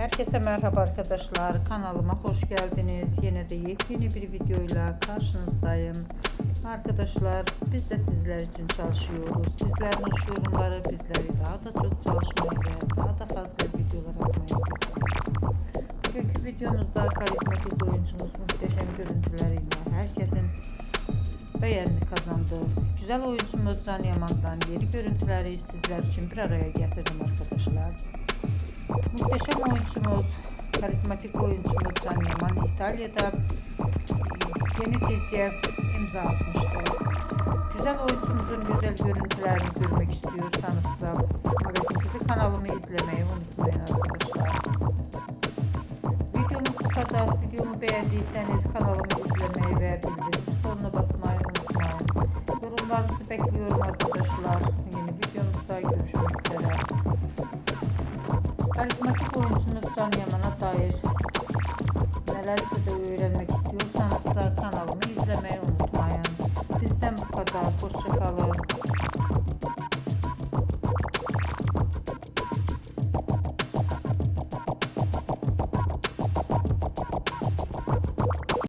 Herkese merhaba arkadaşlar. Kanalıma hoş geldiniz. Yine de yepyeni bir videoyla karşınızdayım. Arkadaşlar biz de sizler için çalışıyoruz. Sizlerin yorumları bizleri daha da çok çalışmaya ve daha da fazla videolar atmaya Bugünkü videomuzda karizmatik oyuncumuz muhteşem görüntüleriyle herkesin beğeni kazandı. Güzel oyuncumuz Can Yaman'dan yeni görüntüleri sizler için bir araya getirdim arkadaşlar. Muhteşem oyuncumuz, karizmatik oyuncumuz Can Yaman İtalya'da yeni diziye imza atmıştı. Güzel oyuncumuzun güzel görüntülerini görmek istiyorsanız da Magazin kanalımı izlemeyi unutmayın arkadaşlar. Videomuz bu kadar. Videomu beğendiyseniz kanalımı izlemeyi ve bildirim butonuna basmayı unutmayın. Yorumlarınızı bekliyorum arkadaşlar. Karizmatik oyuncusunuz Can Yaman'a dair neler size öğrenmek istiyorsanız da kanalımı izlemeyi unutmayın. Bizden bu kadar. Hoşçakalın.